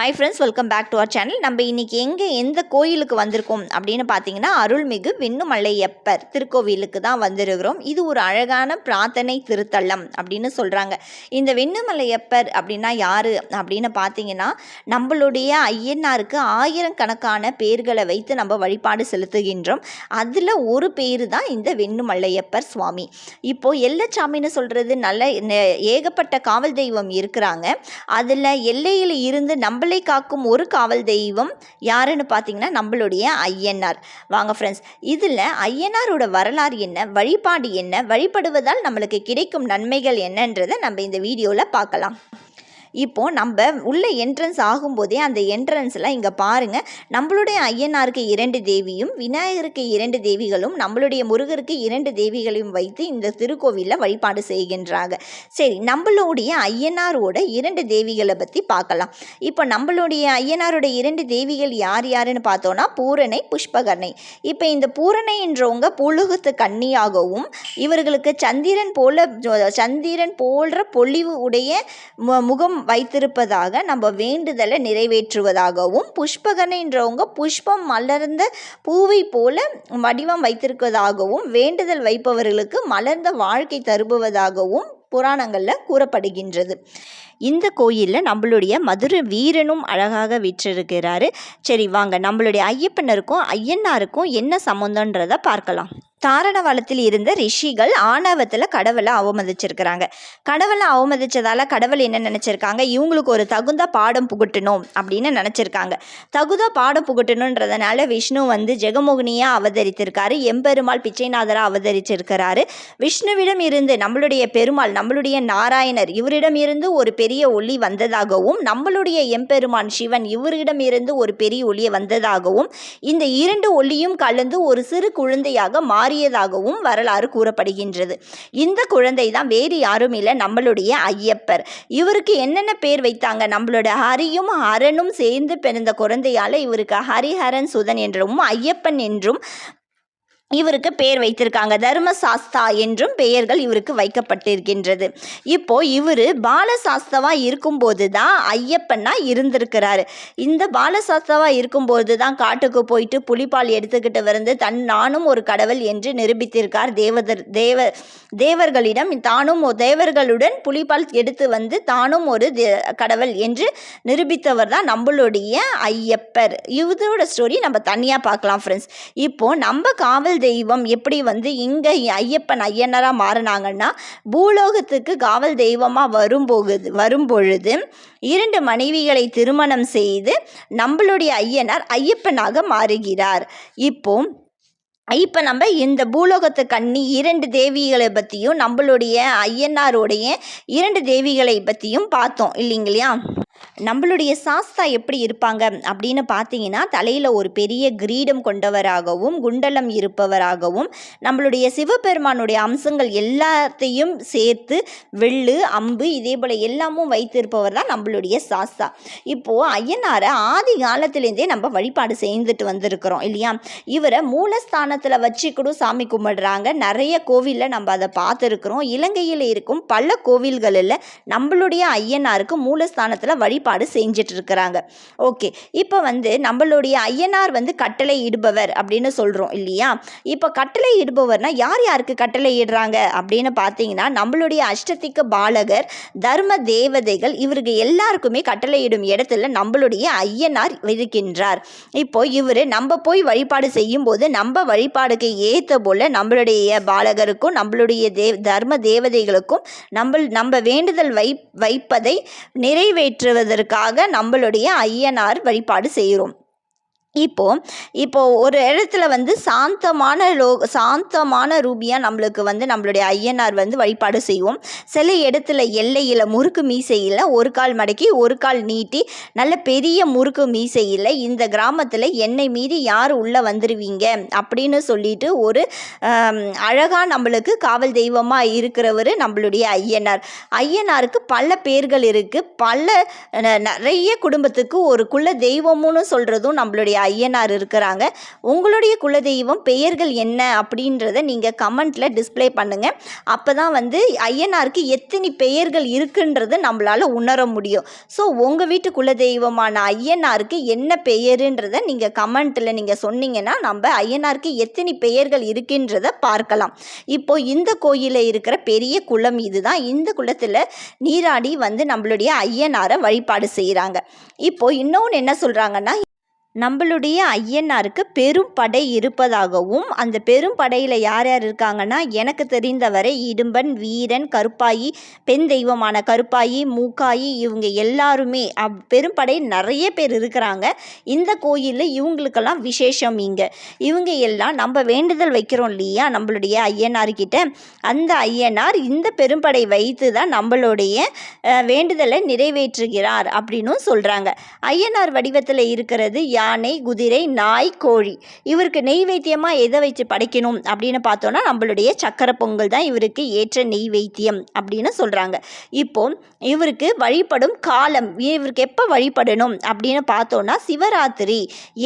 Hi friends welcome back to our channel நம்ம இன்றைக்கி எங்கே எந்த கோயிலுக்கு வந்திருக்கோம் அப்படின்னு பார்த்தீங்கன்னா அருள்மிகு விண்ணுமலையப்பர் திருக்கோவிலுக்கு தான் வந்திருக்கிறோம். இது ஒரு அழகான பிரார்த்தனை திருத்தலம் அப்படின்னு சொல்கிறாங்க இந்த விண்ணுமலையப்பர் அப்படின்னா யார் அப்படின்னு பார்த்தீங்கன்னா நம்மளுடைய ஐயனாருக்கு ஆயிரக்கணக்கான பேர்களை வைத்து நம்ம வழிபாடு செலுத்துகின்றோம். அதில் ஒரு பேர் தான் இந்த வெண்ணுமலையப்பர் சுவாமி. இப்போது எல்லச்சாமின்னு சொல்கிறது நல்ல ஏகப்பட்ட காவல் தெய்வம் இருக்கிறாங்க. அதில் எல்லையில் இருந்து நம்மள காக்கும் ஒரு காவல் தெய்வம் யாருன்னு பார்த்தீங்கன்னா நம்மளுடைய ஐயனார். வாங்க ஃப்ரெண்ட்ஸ் இதில் ஐயனாரோட வரலாறு என்ன வழிபாடு என்ன வழிபடுவதால் நம்மளுக்கு கிடைக்கும் நன்மைகள் என்னன்றதை நம்ம இந்த வீடியோவில் பார்க்கலாம். இப்போது நம்ம உள்ள என்ட்ரன்ஸ் ஆகும்போதே அந்த என்ட்ரன்ஸில் இங்கே பாருங்கள் நம்மளுடைய ஐயனாருக்கு இரண்டு தேவியும் விநாயகருக்கு இரண்டு தேவிகளும் நம்மளுடைய முருகருக்கு இரண்டு தேவிகளையும் வைத்து இந்த திருக்கோவிலில் வழிபாடு செய்கின்றாங்க. சரி நம்மளுடைய ஐயனாரோட இரண்டு தேவிகளை பற்றி பார்க்கலாம். இப்போ நம்மளுடைய ஐயனாரோட இரண்டு தேவிகள் யார் யாருன்னு பார்த்தோன்னா பூரணை புஷ்பகர்ணை. இப்போ இந்த பூரணை என்றவங்க புழுகத்து கன்னியாகவும் இவர்களுக்கு சந்திரன் போல சந்திரன் போன்ற பொலிவு உடைய மு- முகம் வைத்திருப்பதாக நம்ம வேண்டுதலை நிறைவேற்றுவதாகவும் புஷ்பகனைன்றவங்க புஷ்பம் மலர்ந்த பூவை போல வடிவம் வைத்திருப்பதாகவும் வேண்டுதல் வைப்பவர்களுக்கு மலர்ந்த வாழ்க்கை தருபவதாகவும் புராணங்களில் கூறப்படுகின்றது. இந்த கோயிலில் நம்மளுடைய மதுரை வீரனும் அழகாக விற்றிருக்கிறாரு. சரி வாங்க நம்மளுடைய ஐயப்பனருக்கும் ஐயனாருக்கும் என்ன சம்மந்தன்றதை பார்க்கலாம். தாரணவளத்தில் இருந்த ரிஷிகள் ஆணவத்தில் கடவுளை அவமதிச்சிருக்கிறாங்க. கடவுளை அவமதிச்சதால கடவுள் என்ன நினச்சிருக்காங்க? இவங்களுக்கு ஒரு தகுந்த பாடம் புகட்டணும் அப்படின்னு நினச்சிருக்காங்க. தகுந்த பாடம் புகட்டணுன்றதுனால விஷ்ணு வந்து ஜெகமோகினியாக அவதரித்திருக்காரு. எம்பெருமாள் பிச்சைநாதராக அவதரிச்சிருக்கிறாரு. விஷ்ணுவிடம் இருந்து நம்மளுடைய பெருமாள் நம்மளுடைய நாராயணர் இவரிடம் இருந்து ஒரு பெரிய ஒளி வந்ததாகவும் நம்மளுடைய எம்பெருமான் சிவன் இவரிடம் இருந்து ஒரு பெரிய ஒளி வந்ததாகவும் இந்த இரண்டு ஒளியும் கலந்து ஒரு சிறு குழந்தையாக மாறியதாகவும் வரலாறு கூறப்படுகின்றது. இந்த குழந்தை தான் வேறு யாரும் இல்லை நம்மளுடைய ஐயப்பர். இவருக்கு என்னென்ன பேர் வைத்தாங்க? நம்மளோட ஹரியும் ஹரனும் சேர்ந்து பிறந்த குழந்தையால இவருக்கு ஹரிஹரன் சுதன் என்றும் ஐயப்பன் என்றும் இவருக்கு பெயர் வைத்திருக்காங்க. தர்மசாஸ்தா என்றும் பெயர்கள் இவருக்கு வைக்கப்பட்டிருக்கின்றது. இப்போ இவர் பாலசாஸ்தவா இருக்கும்போது தான் ஐயப்பனா இருந்திருக்கிறாரு. இந்த பாலசாஸ்தவா இருக்கும்போது தான் காட்டுக்கு போயிட்டு புலிப்பால் எடுத்துக்கிட்டு வந்து தன் நானும் ஒரு கடவுள் என்று நிரூபித்திருக்கார். தேவதர் தேவ தேவர்களிடம் தானும் தேவர்களுடன் புலிப்பால் எடுத்து வந்து தானும் ஒரு தே- கடவுள் என்று நிரூபித்தவர் தான் நம்மளுடைய ஐயப்பர். இதோட ஸ்டோரி நம்ம தனியாக பார்க்கலாம் ஃப்ரெண்ட்ஸ் இப்போ நம்ம காவல் தெய்வம் எப்படி வந்து இங்கே ஐயப்பன் ஐயனராக மாறினாங்கன்னா பூலோகத்துக்கு காவல் தெய்வமாக வரும்போகுது வரும்பொழுது இரண்டு மனைவிகளை திருமணம் செய்து நம்மளுடைய ஐயனார் ஐயப்பனாக மாறுகிறார். இப்போ இப்போ நம்ம இந்த பூலோகத்து கண்ணி இரண்டு தேவிகளை பற்றியும் நம்மளுடைய ஐயனாருடைய இரண்டு தேவிகளை பற்றியும் பார்த்தோம் இல்லைங்களையா நம்மளுடைய சாஸ்தா எப்படி இருப்பாங்க அப்படின்னு பார்த்தீங்கன்னா தலையில் ஒரு பெரிய கிரீடம் கொண்டவராகவும் குண்டலம் இருப்பவராகவும் நம்மளுடைய சிவபெருமானுடைய அம்சங்கள் எல்லாத்தையும் சேர்த்து வெள்ளு அம்பு இதே போல் எல்லாமும் வைத்திருப்பவர் தான் நம்மளுடைய சாஸ்தா. இப்போது ஐயனாரை ஆதி காலத்திலேருந்தே நம்ம வழிபாடு செய்துட்டு வந்திருக்கிறோம் இல்லையா? இவரை மூலஸ்தானத்தில் வச்சு கூட சாமி கும்பிடுறாங்க. நிறைய கோவிலில் நம்ம அதை பார்த்துருக்குறோம். இலங்கையில் இருக்கும் பல கோவில்களில் நம்மளுடைய ஐயனாருக்கு மூலஸ்தானத்தில் வழிபாடு செஞ்சுட்டு இருக்கிறாங்க ஓகே. இப்போ வந்து நம்மளுடைய ஐயனார் வந்து கட்டளை இடுபவர் அப்படின்னு சொல்கிறோம் இல்லையா? இப்போ கட்டளை இடுபவர்னா யார் யாருக்கு கட்டளை இடுறாங்க? அப்படின்னு பார்த்தீங்கன்னா நம்மளுடைய அஷ்டத்திக்க பாலகர் தர்ம தேவதைகள் இவருக்கு எல்லாருக்குமே கட்டளையிடும் இடத்துல நம்மளுடைய ஐயனார் இருக்கின்றார். இப்போ இவர் நம்ம போய் வழிபாடு செய்யும்போது நம்ம வழிபாடுக்கு ஏற்ற போல் நம்மளுடைய பாலகருக்கும் நம்மளுடைய தேவ தர்ம தேவதைகளுக்கும் நம்ம நம்ம வேண்டுதல் வை வைப்பதை நிறைவேற்றுவது செய்வதற்காக நம்மளுடைய ஐயனார் வழிபாடு செய்கிறோம். இப்போது இப்போது ஒரு இடத்துல வந்து சாந்தமான லோ சாந்தமான ரூபியாக நம்மளுக்கு வந்து நம்மளுடைய ஐயனார் வந்து வழிபாடு செய்வோம். சில இடத்துல எல்லையில் முறுக்கு மீசையில் ஒரு கால் மடக்கி ஒரு கால் நீட்டி நல்ல பெரிய முறுக்கு மீசையில் இந்த கிராமத்தில் என்னை மீறி யார் உள்ளே வந்துடுவீங்க அப்படின்னு சொல்லிட்டு ஒரு அழகாக நம்மளுக்கு காவல் தெய்வமாக இருக்கிறவர் நம்மளுடைய ஐயனார். ஐயனாருக்கு பல பேர்கள் இருக்குது பல ந- நிறைய குடும்பத்துக்கு ஒரு குல தெய்வம்னு சொல்கிறதும் நம்மளுடைய ஐயனார் இருக்கிறாங்க. உங்களுடைய குலதெய்வம் பெயர்கள் என்ன அப்படின்றத நீங்கள் கமெண்ட்டில் டிஸ்ப்ளே பண்ணுங்கள் அப்போ தான் வந்து ஐயனாருக்கு எத்தனை பெயர்கள் இருக்குன்றது நம்மளால் உணர முடியும். ஸோ உங்கள் வீட்டு குலதெய்வமான ஐயனாருக்கு என்ன பெயருன்றதை நீங்கள் கமெண்ட்டில் நீங்கள் சொன்னீங்கன்னா நம்ம ஐயனாருக்கு எத்தனை பெயர்கள் இருக்குன்றத பார்க்கலாம். இப்போ இந்த கோயிலில் இருக்கிற பெரிய குளம் இதுதான். இந்த குளத்தில் நீராடி வந்து நம்மளுடைய ஐயனாரை வழிபாடு செய்கிறாங்க இப்போ இன்னொன்று என்ன சொல்கிறாங்கன்னா நம்மளுடைய ஐயனாருக்கு பெரும் படை இருப்பதாகவும் அந்த பெரும் படையில் யார் யார் இருக்காங்கன்னா எனக்கு தெரிந்தவரை இடும்பன் வீரன் கருப்பாயி பெண் தெய்வமான கருப்பாயி மூக்காயி இவங்க எல்லாருமே அப் பெரும் படை நிறைய பேர் இருக்கிறாங்க. இந்த கோயிலில் இவங்களுக்கெல்லாம் விசேஷம் இங்கே. இவங்க எல்லாம் நம்ம வேண்டுதல் வைக்கிறோம் இல்லையா நம்மளுடைய ஐயனார்கிட்ட. அந்த ஐயனார் இந்த பெரும்படை வைத்து தான் நம்மளுடைய வேண்டுதலை நிறைவேற்றுகிறார் அப்படின்னும் சொல்கிறாங்க ஐயனார் வடிவத்தில் இருக்கிறது யானை குதிரை நாய் கோழி. இவருக்கு நெய்வேத்தியமாக எதை வச்சு படைக்கணும் அப்படின்னு பார்த்தோன்னா நம்மளுடைய சக்கரை பொங்கல் தான் இவருக்கு ஏற்ற நெய்வேத்தியம் அப்படின்னு சொல்கிறாங்க இப்போ இவருக்கு வழிபடும் காலம் இவருக்கு எப்போ வழிபடணும் அப்படின்னு பார்த்தோன்னா சிவராத்திரி.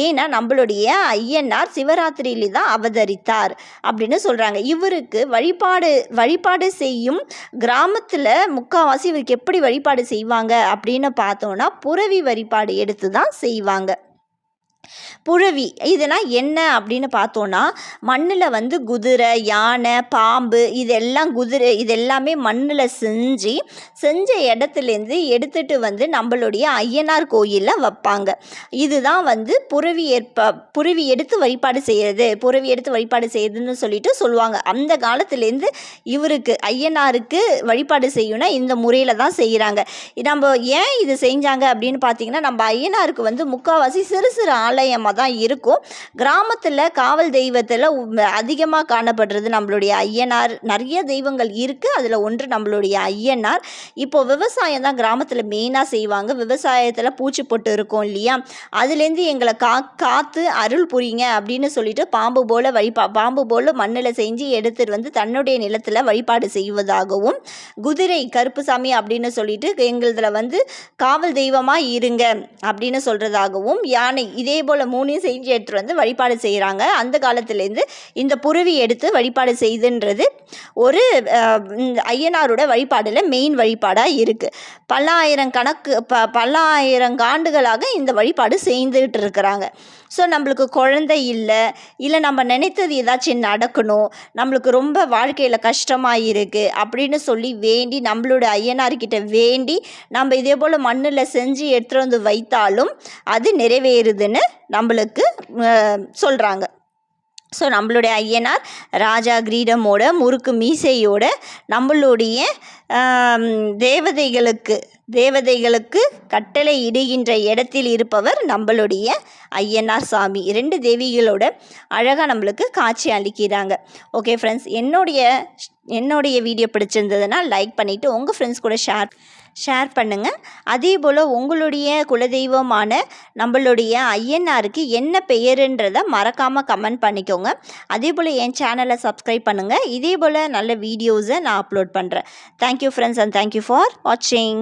ஏன்னா நம்மளுடைய ஐயனார் சிவராத்திரியில தான் அவதரித்தார் அப்படின்னு சொல்கிறாங்க இவருக்கு வழிபாடு வழிபாடு செய்யும் கிராமத்தில் முக்கால்வாசி இவருக்கு எப்படி வழிபாடு செய்வாங்க அப்படின்னு பார்த்தோன்னா புறவி வழிபாடு எடுத்து தான் செய்வாங்க. புழவி இதுனா என்ன அப்படின்னு பார்த்தோன்னா மண்ணில் வந்து குதிரை யானை பாம்பு இதெல்லாம் குதிரை இதெல்லாமே மண்ணில் செஞ்சு செஞ்ச இடத்துலேருந்து எடுத்துகிட்டு வந்து நம்மளுடைய ஐயனார் கோயிலில் வைப்பாங்க. இதுதான் வந்து புறவி ஏற்ப புறவி எடுத்து வழிபாடு செய்கிறது புறவி எடுத்து வழிபாடு செய்யுதுன்னு சொல்லிட்டு சொல்லுவாங்க. அந்த காலத்துலேருந்து இவருக்கு ஐயனாருக்கு வழிபாடு செய்யணும்னா இந்த முறையில் தான் செய்கிறாங்க நம்ம ஏன் இது செஞ்சாங்க அப்படின்னு பார்த்தீங்கன்னா நம்ம ஐயனாருக்கு வந்து முக்கால்வாசி சிறு சிறு ஆலயமாக தான் இருக்கும். கிராமத்தில் காவல் தெய்வத்தில் அதிகமாக காணப்படுறது நம்மளுடைய ஐயனார். நிறைய தெய்வங்கள் இருக்குது அதில் ஒன்று நம்மளுடைய ஐயனார். இப்போது விவசாயம் தான் கிராமத்தில் மெயினாக செய்வாங்க. விவசாயத்தில் பூச்சி பொட்டு இருக்கும் இல்லையா? அதுலேருந்து எங்களை கா காத்து அருள் புரியுங்க அப்படின்னு சொல்லிட்டு பாம்பு போல் வழிபா பாம்பு போல் மண்ணில் செஞ்சு எடுத்துகிட்டு வந்து தன்னுடைய நிலத்தில் வழிபாடு செய்வதாகவும் குதிரை கருப்புசாமி அப்படின்னு சொல்லிட்டு எங்களதில் வந்து காவல் தெய்வமாக இருங்க அப்படின்னு சொல்கிறதாகவும் யானை இதே போல் மூணையும் செஞ்சு எடுத்துகிட்டு வந்து வழிபாடு செய்கிறாங்க அந்த காலத்துலேருந்து இந்த புருவி எடுத்து வழிபாடு செய்துன்றது ஒரு ஐயனாரோட வழிபாடில் மெயின் வழிபாடாக இருக்குது பல்லாயிரம் கணக்கு ப பல்லாயிரம் ஆண்டுகளாக இந்த வழிபாடு செய்துட்டு இருக்கிறாங்க. ஸோ நம்மளுக்கு குழந்தை இல்லை இல்லை நம்ம நினைத்தது ஏதாச்சும் நடக்கணும் நம்மளுக்கு ரொம்ப வாழ்க்கையில் கஷ்டமாக இருக்குது அப்படின்னு சொல்லி வேண்டி நம்மளோட ஐயனார்கிட்ட வேண்டி நம்ம இதே போல் மண்ணில் செஞ்சு எடுத்துகிட்டு வந்து வைத்தாலும் அது நிறைவேறுதுன்னு நம்மளுக்கு சொல்கிறாங்க ஸோ நம்மளுடைய ஐயனார் ராஜா கிரீடமோட முறுக்கு மீசையோட நம்மளுடைய தேவதைகளுக்கு தேவதைகளுக்கு கட்டளை இடுகின்ற இடத்தில் இருப்பவர் நம்மளுடைய ஐயனார் சாமி. இரண்டு தேவிகளோட அழகாக நம்மளுக்கு காட்சி அளிக்கிறாங்க. ஓகே ஃப்ரெண்ட்ஸ் என்னுடைய என்னுடைய வீடியோ பிடிச்சிருந்ததுன்னா லைக் பண்ணிவிட்டு உங்கள் ஃப்ரெண்ட்ஸ் கூட ஷேர் ஷேர் பண்ணுங்கள் அதே போல் உங்களுடைய குலதெய்வமான நம்மளுடைய ஐயனாருக்கு என்ன பெயருன்றதை மறக்காமல் கமெண்ட் பண்ணிக்கோங்க. அதே போல் என் சேனலை சப்ஸ்கிரைப் பண்ணுங்கள் இதே போல் நல்ல வீடியோஸை நான் அப்லோட் பண்ணுறேன் thank you friends and thank you for வாட்சிங்